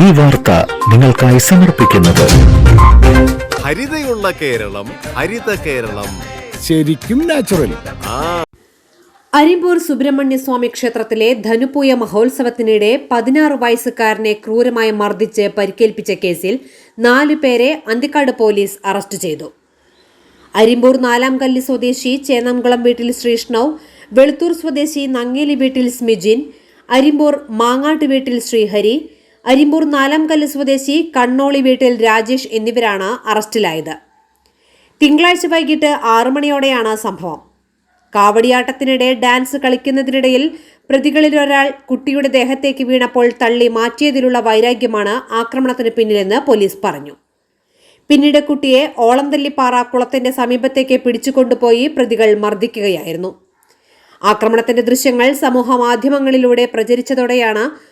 ഈ വാർത്ത നിങ്ങൾക്കായി സമർപ്പിക്കുന്നത്. ഹരിതയുള്ള കേരളം ഹരിത കേരളം. ശരിക്കും നാച്ചുറൽ അരിമ്പൂർ സുബ്രഹ്മണ്യ സ്വാമി ക്ഷേത്രത്തിലെ ധനുപൂയ മഹോത്സവത്തിനിടെ പതിനാറ് വയസ്സുകാരനെ ക്രൂരമായി മർദ്ദിച്ച് പരിക്കേൽപ്പിച്ച കേസിൽ നാലു പേരെ അന്തിക്കാട് പോലീസ് അറസ്റ്റ് ചെയ്തു. അരിമ്പൂർ നാലാം കല്ല് സ്വദേശി ചേന്നംകുളം വീട്ടിൽ ശ്രീഷ്ണവ് വെളുത്തൂർ സ്വദേശി നങ്ങേലി വീട്ടിൽ സ്മിജിൻ അരിമ്പൂർ മാങ്ങാട്ട് വീട്ടിൽ ശ്രീഹരി അരിമ്പൂർ നാലാം കല്ല് സ്വദേശി കണ്ണോളി വീട്ടിൽ രാജേഷ് എന്നിവരാണ് അറസ്റ്റിലായത്. തിങ്കളാഴ്ച വൈകിട്ട് ആറു മണിയോടെയാണ് സംഭവം. കാവടിയാട്ടത്തിനിടെ ഡാൻസ് കളിക്കുന്നതിനിടയിൽ പ്രതികളിൽ ഒരാൾ കുട്ടിയുടെ ദേഹത്തേക്ക് വീണപ്പോൾ തള്ളി മാറ്റിയതിലുള്ള വൈരാഗ്യമാണ് ആക്രമണത്തിന് പിന്നിലെന്ന് പോലീസ് പറഞ്ഞു. പിന്നീട് കുട്ടിയെ ഓളംതല്ലിപ്പാറ കുളത്തിന്റെ സമീപത്തേക്ക് പിടിച്ചുകൊണ്ടുപോയി പ്രതികൾ മർദ്ദിക്കുകയായിരുന്നു. ആക്രമണത്തിന്റെ ദൃശ്യങ്ങൾ സമൂഹ മാധ്യമങ്ങളിലൂടെ പ്രചരിച്ചതോടെയാണ്